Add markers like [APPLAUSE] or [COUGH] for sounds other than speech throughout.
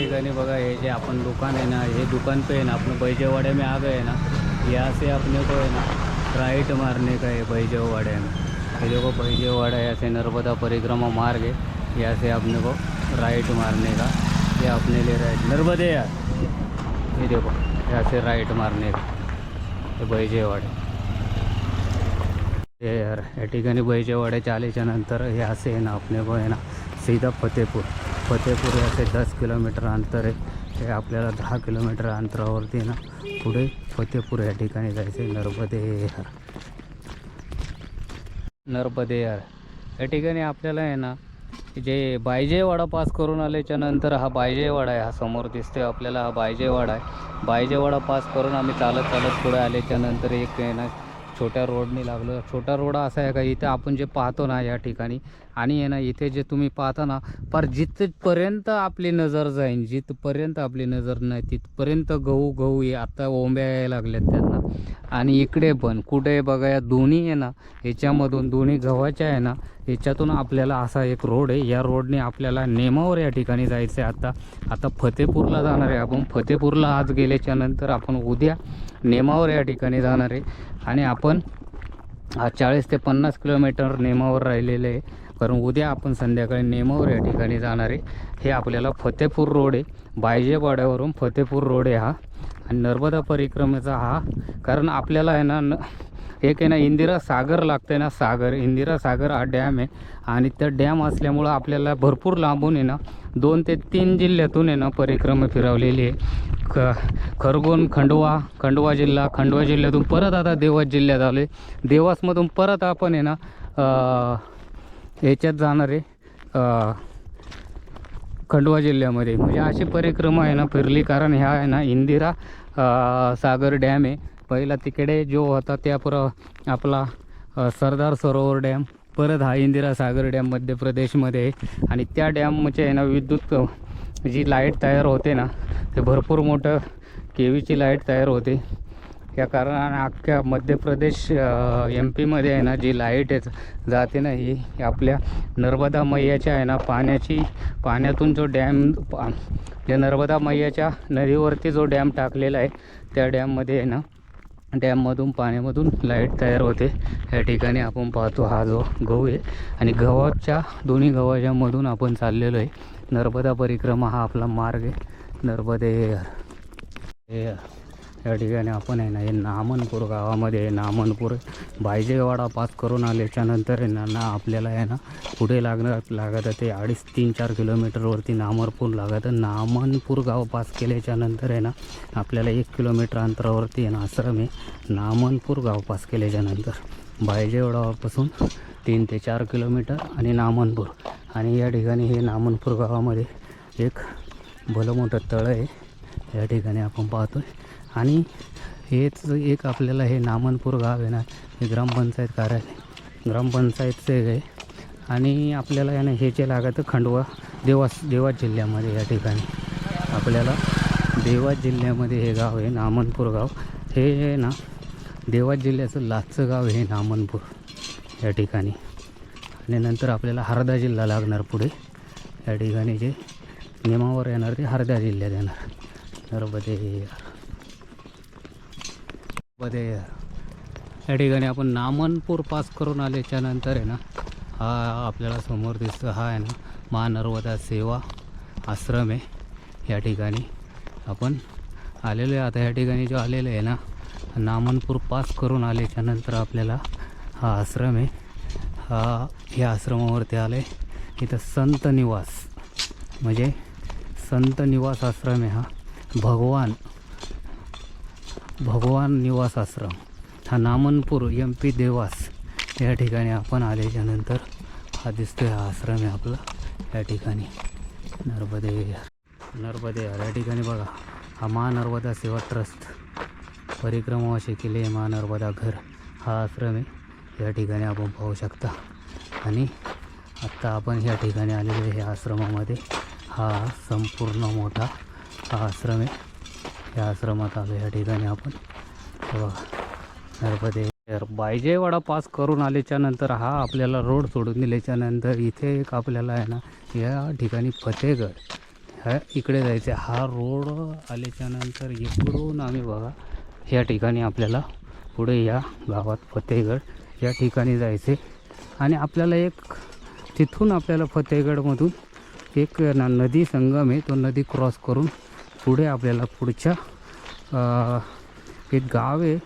ठिकाणी बघा हे जे अपन दुकान है ना ये दुकान पे है ना आपण बैजेवाड़े में आ गए ना यहाँ से अपने को है ना राइट मारने का है बैजेवाड़े में. ये देखो बैजेवाड़ा यहाँ से नर्मदा परिक्रमा मार्ग है यहाँ से अपने को राइट मारने का ये अपने ले राइट नर्मदे यार. ये देखो यहाँ से राइट मारने का हे बैजेवाडे हे यार या ठिकाणी बैजेवाड्याच्या आल्याच्यानंतर हे असे आहे ना आपले को आहे ना सीधा फतेपूर फतेपूर असे दस किलोमीटर अंतर आहे. हे आपल्याला दहा किलोमीटर अंतरावरती ना पुढे फतेपूर या ठिकाणी जायचं आहे नर्मदे यार नर्मदे यार या ठिकाणी आपल्याला आहे ना जे बायजेवाडा पास करून आल्याच्यानंतर हा बायजेवाडा आहे. हा समोर दिसतोय आपल्याला हा बायजेवाडा आहे. बायजेवाडा पास करून आम्ही चालत चालत पुढे आल्याच्यानंतर एक आहे ना छोट्या रोडने लागलं. छोटा रोड असा आहे का इथे आपण जे पाहतो ना या ठिकाणी आणि आहे ना इथे जे तुम्ही पाहता ना पर जिथपर्यंत आपली नजर जाईल जिथपर्यंत आपली नजर नाही तिथपर्यंत गहू गहू ये आता ओंब्या यायला लागल्यात त्यांना. आणि इकडे पण कुठे बघा या दोन्ही आहे ना ह्याच्यामधून दोन्ही गव्हाच्या आहे ना ह्याच्यातून आपल्याला असा एक रोड आहे. या रोडने आपल्याला नेमावर या ठिकाणी जायचं आहे आता. आता फतेपूरला जाणार आहे आपण. फतेपूरला आज गेल्याच्यानंतर आपण उद्या नेमावर या ठिकाणी जाणार आहे. आणि आपण हा चाळीस ते पन्नास किलोमीटर नेमावर राहिलेले आहे. कारण उद्या आपण संध्याकाळी नेमावर या ठिकाणी जाणार आहे. हे आपल्याला फतेपूर रोड आहे. बायजेवाड्यावरून फतेपूर रोड आहे हा. आणि नर्मदा परिक्रमेचा हा कारण आपल्याला आहे ना न एक आहे ना इंदिरा सागर लागतं आहे ना सागर इंदिरा सागर हा डॅम आहे. आणि त्या डॅम असल्यामुळं आपल्याला भरपूर लांबून आहे ना दोन ते तीन जिल्ह्यातून आहे ना परिक्रमा फिरवलेली आहे. ख खरगोन खंडवा खंडवा जिल्हा खंडवा जिल्ह्यातून परत आता देवास जिल्ह्यात आले देवासमधून परत आपण आहे ना याच्यात जाणार आहे. खंडवा जिल्ह्यामध्ये. म्हणजे अशी परिक्रमा आहे ना फिरली कारण ह्या आहे ना इंदिरा सागर डॅम आहे. पहिला तिकडे जो होता त्या पर आपला सरदार सरोवर डॅम परत हा इंदिरा सागर डॅम मध्य प्रदेशमध्ये आहे. आणि त्या डॅमचे आहे ना विद्युत जी लाइट तयार होते ना ते भरपूर मोठं केवीची लाइट तयार होते. या कारणाने अख्ख्या मध्य प्रदेश एम पीमध्ये आहे ना जी लाइट आहे जाते ना ही आपल्या नर्मदा मैयाच्या आहे ना पाण्याची पाण्यातून जो डॅम पा या नर्मदा मैयाच्या नदीवरती जो डॅम टाकलेला आहे त्या डॅममध्ये आहे ना डॅममधून पाण्यामधून लाइट तयार होते. या ठिकाणी आपण पाहतो हा जो गहू आहे आणि गव्हाच्या दोन्ही गव्हाच्या मधून आपण चाललेलो आहे. नर्मदा परिक्रमा हा आपला मार्ग आहे. नर्मदे हे या ठिकाणी आपण आहे ना हे नामनपूर गावामध्ये आहे. नामनपूर बायजेवाडा पास करून आल्याच्यानंतर आहे ना ना आपल्याला आहे ना पुढे लागणार लागत ते अडीच तीन चार किलोमीटरवरती नामरपूर लागत नामनपूर गाव पास केल्याच्यानंतर आहे ना आपल्याला एक किलोमीटर अंतरावरती आहे ना आश्रम आहे. नामनपूर गाव पास केल्याच्यानंतर बायजेवाडापासून तीन ते चार किलोमीटर आणि नामनपूर. आणि या ठिकाणी हे नामनपूर गावामध्ये एक भलं मोठं तळं आहे. या ठिकाणी आपण पाहतो आहे आणि हेच एक आपल्याला हे नामनपूर गाव आहे ना हे ग्रामपंचायत कार्यालय. ग्रामपंचायतचे आहे. आणि आपल्याला याने ना हे जे लागतं खंडवा देवास देवास जिल्ह्यामध्ये या ठिकाणी. आपल्याला देवास जिल्ह्यामध्ये हे गाव आहे नामनपूर गाव. हे आहे ना देवास जिल्ह्याचं लाचचं गाव हे नामनपूर या ठिकाणी. आणि नंतर आपल्याला हरदा जिल्हा लागणार पुढे. या ठिकाणी जे नियमावर येणार ते हरदा जिल्ह्यात येणार. नर्मदे नर्मदे या ठिकाणी आपण नामनपूर पास करून आल्याच्यानंतर आहे ना हा आपल्याला समोर दिसतो हा आहे ना महानर्मदा सेवा आश्रम आहे. या ठिकाणी आपण आलेलो आहे. आता या ठिकाणी जो आलेलो आहे ना नामनपूर पास करून आल्याच्यानंतर आपल्याला हा आश्रम आहे. हा या आश्रमावरती आले इथं संत निवास म्हणजे संत निवास आश्रम आहे हा. भगवान भगवान निवास आश्रम हा नामनपूर एम पी देवास. या ठिकाणी आपण आल्याच्यानंतर हा दिसतोय हा आश्रम आहे आपला. या ठिकाणी नर्मदे नर्मदे या ठिकाणी बघा हा महानर्मदा सेवा ट्रस्ट. परिक्रमा असे केले महानर्मदा घर. हा आश्रम आहे. या ठिकाणी आपण पाहू शकता. आणि आत्ता आपण या ठिकाणी आलेलो आहे. आश्रमामध्ये हा संपूर्ण मोठा हा आश्रम आहे. या आश्रमात आलो या ठिकाणी आपण. नर्मदे बायजेवाडा पास करून आल्याच्यानंतर हा आपल्याला रोड सोडून दिल्याच्या नंतर इथे एक आपल्याला आहे ना या ठिकाणी फतेहगड. ह्या इकडे जायचं हा रोड आल्याच्यानंतर इकडून आम्ही बघा या ठिकाणी आपल्याला पुढे या गावात फतेहगड या ठिकाणी जायचे. आणि आपल्याला एक तिथून आपल्याला फतेहगडमधून एक ना नदी संगम आहे तो नदी क्रॉस करून पुढे आपल्याला पुढच्या एक गाव आहे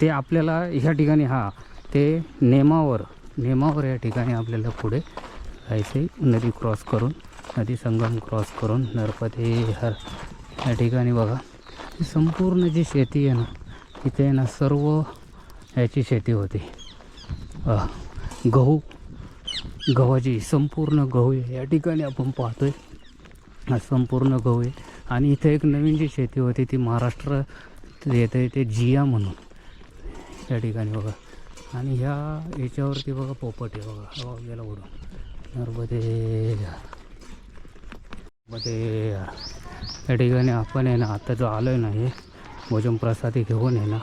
ते आपल्याला ह्या ठिकाणी हा ते नेमावर नेमावर या ठिकाणी आपल्याला पुढे जायचे नदी क्रॉस करून नदी संगम क्रॉस करून नरपती हर या ठिकाणी बघा. संपूर्ण जी शेती आहे ना तिथे आहे ना सर्व ह्याची शेती होती. गहू गव्हाची संपूर्ण गहू आहे. या ठिकाणी आपण पाहतोय संपूर्ण गहू आहे. आणि इथे एक नवीन जी शेती होती ती महाराष्ट्र येते ते जिया म्हणून. या ठिकाणी बघा. आणि ह्या याच्यावरती बघा पोपट आहे बघा. हवा गेला उडून नर्मदे मध्ये या ठिकाणी आपण आहे ना आता जो आलो आहे ना हे भोजन प्रसादी घेऊन आहे ना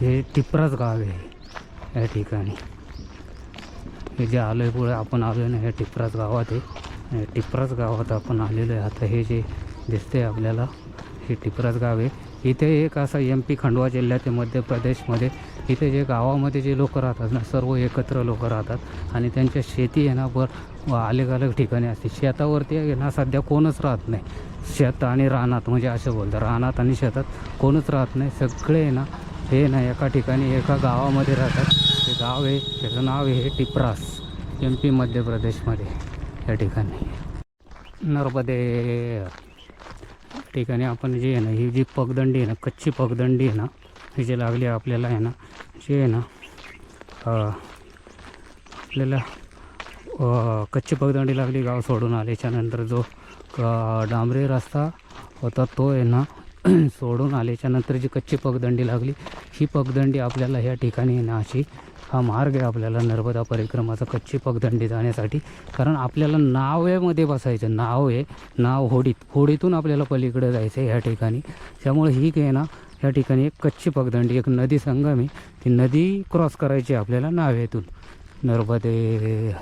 हे टिपराच गाव आहे या ठिकाणी. हे जे आलो आहे पुढे आपण आलो आहे ना हे टिपराज गावात आहे. टिपराज गावात आपण आलेलो आहे. आता हे जे दिसते आपल्याला हे टिपराज गाव आहे. इथे एक असा एम पी खंडवा जिल्ह्यात आहे मध्य प्रदेशमध्ये. इथे जे गावामध्ये जे लोक राहतात ना सर्व एकत्र लोक राहतात. आणि त्यांच्या शेती आहे ना बर अलग अलग ठिकाणी असते. शेतावरती आहे ना सध्या कोणच राहत नाही. शेत आणि रानात म्हणजे असं बोलतं रानात आणि शेतात कोणच राहत नाही. सगळे आहे ना हे ना एका ठिकाणी एका गावामध्ये राहतात. ते गाव आहे त्याचं नाव आहे टिप्रास एम पी मध्य प्रदेशमध्ये या ठिकाणी. नर्मदे ठिकाणी आपण जे आहे ना ही जी पगदंडी आहे ना कच्ची पगदंडी आहे ना ही जी लागली आपल्याला आहे ना जे आहे ना आपल्याला कच्ची पगदंडी लागली गाव सोडून आल्याच्यानंतर जो अं, डांबरी रस्ता होता तो आहे ना [CLEARS THROAT] सोडून आल्याच्यानंतर जी कच्ची पगदंडी लागली ही पगदंडी आपल्याला ह्या ठिकाणी येण्याची हा मार्ग आहे आपल्याला नर्मदा परिक्रमाचा कच्ची पगदंडी जाण्यासाठी. कारण आपल्याला नावेमध्ये बसायचं नाव आहे नाव होडीत होडीतून आपल्याला पलीकडे जायचं आहे ह्या ठिकाणी. त्यामुळे ही काय ना ह्या ठिकाणी एक कच्ची पगदंडी एक नदी संगम आहे. ती नदी क्रॉस करायची आपल्याला नावेतून. नर्मदे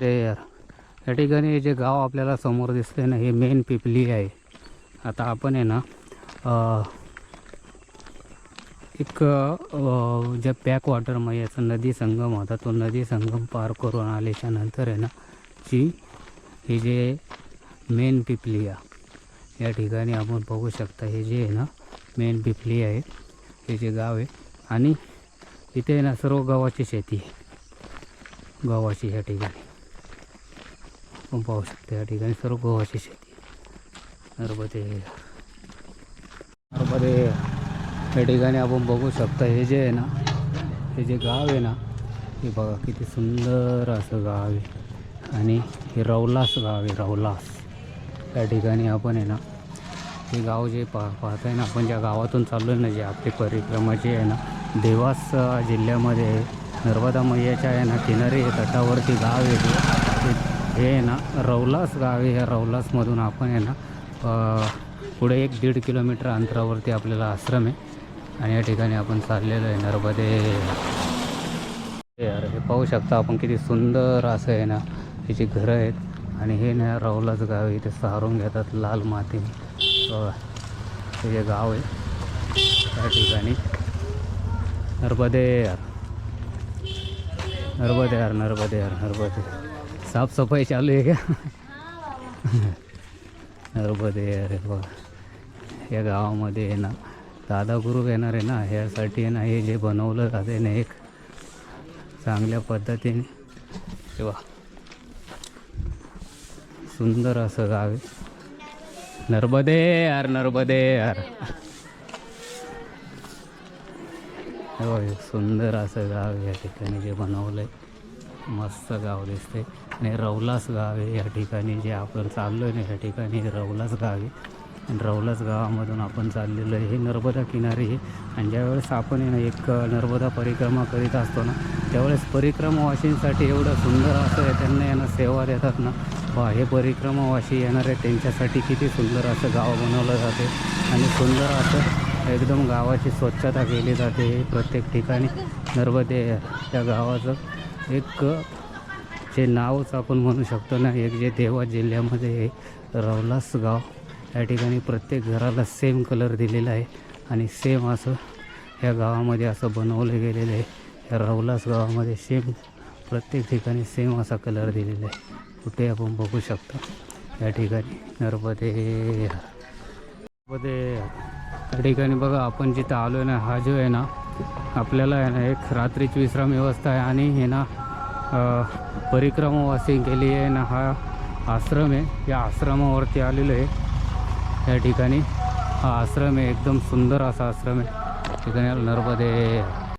ते या ठिकाणी हे जे गाव आपल्याला समोर दिसतंय ना हे मेन पिपली आहे. आता आपण आहे ना एक ज्या पॅक वॉटर याचा नदी संगम होता तो नदी संगम पार करून आल्याच्यानंतर आहे ना जी हे जे मेन पिपली आहे या ठिकाणी आपण बघू शकता हे जे आहे ना मेन पिपली आहे हे जे गाव आहे. आणि इथे आहे ना सर्व गव्हाची शेती आहे. गव्हाची या ठिकाणी. आपण पाहू शकतो या ठिकाणी सर्व गव्हाची शेती नर्मदे नर्मदे या ठिकाणी आपण बघू शकता हे जे आहे ना हे जे गाव आहे ना हे बघा किती सुंदर असं गाव आहे. आणि हे रौलास गाव आहे रौलास. त्या ठिकाणी आपण आहे ना हे गाव जे पा पाहताय ना आपण ज्या गावातून चाललो आहे ना जे आपली परिक्रमा जी आहे ना देवास जिल्ह्यामध्ये नर्मदा मैयाच्या आहे ना किनारी तटावरती गाव आहे. हे आहे ना रौलास गाव आहे. या रौलासमधून आपण आहे ना पुढे एक दीड किलोमीटर अंतरावरती आपल्याला आश्रम आहे. आणि या ठिकाणी आपण चाललेलो आहे नर्मदे. यार हे पाहू शकता आपण किती सुंदर असं आहे ना त्याची घरं आहेत. आणि हे ना राहुलाच गाव आहे इथे सारून घेतात लाल माती. हे जे गाव आहे त्या ठिकाणी. नर्मदे यार. नर्मदे यार नर्मदे यार नर्मदे. साफसफाई चालू आहे का? नर्मदे अरे बघा या गावामध्ये आहे ना दादा गुरु येणार आहे ना ह्यासाठी ना हे जे बनवलं जाते ना एक चांगल्या पद्धतीने. तेव्हा सुंदर असं गाव आहे. नर्मदे यार नर्मदे यार. एक सुंदर असं गाव या ठिकाणी जे बनवलं आहे मस्त गाव दिसते आणि रौलास गाव आहे. या ठिकाणी जे आपण चाललो आहे ना या ठिकाणी हे रौलास गाव आहे. आणि रौलास गावामधून आपण चाललेलो आहे. हे नर्मदा किनारी आहे. आणि ज्यावेळेस आपण आहे ना एक नर्मदा परिक्रमा करीत असतो ना त्यावेळेस परिक्रमावाशींसाठी एवढं सुंदर असं आहे. त्यांना यांना सेवा देतात ना. वा हे परिक्रमावाशी येणार आहे त्यांच्यासाठी किती सुंदर असं गाव बनवलं जाते. आणि सुंदर असं एकदम गावाची स्वच्छता केली जाते. प्रत्येक ठिकाणी नर्मदे त्या गावाचं एक जे नावच आपण म्हणू शकतो ना एक जे देवा जिल्ह्यामध्ये आहे रवलास गाव या ठिकाणी प्रत्येक घराला सेम कलर दिलेला आहे. आणि सेम असं या गावामध्ये असं बनवलं गेलेलं आहे. या रवलास गावामध्ये सेम प्रत्येक ठिकाणी सेम असा कलर दिलेला आहे. कुठे आपण बघू शकतो. या ठिकाणी नर्मदे. नर्मदे. या ठिकाणी बघा आपण जिथं आलो आहे ना हा जो आहे ना आपल्याला आहे ना एक रात्रीची विश्राम व्यवस्था आहे. आणि हे ना परिक्रमावासी केली आहे ना हा आश्रम आहे. या आश्रमावरती आलेलो आहे. या ठिकाणी हा आश्रम आहे. एकदम सुंदर असा आश्रम आहे. ठिकाणी नर्मदे.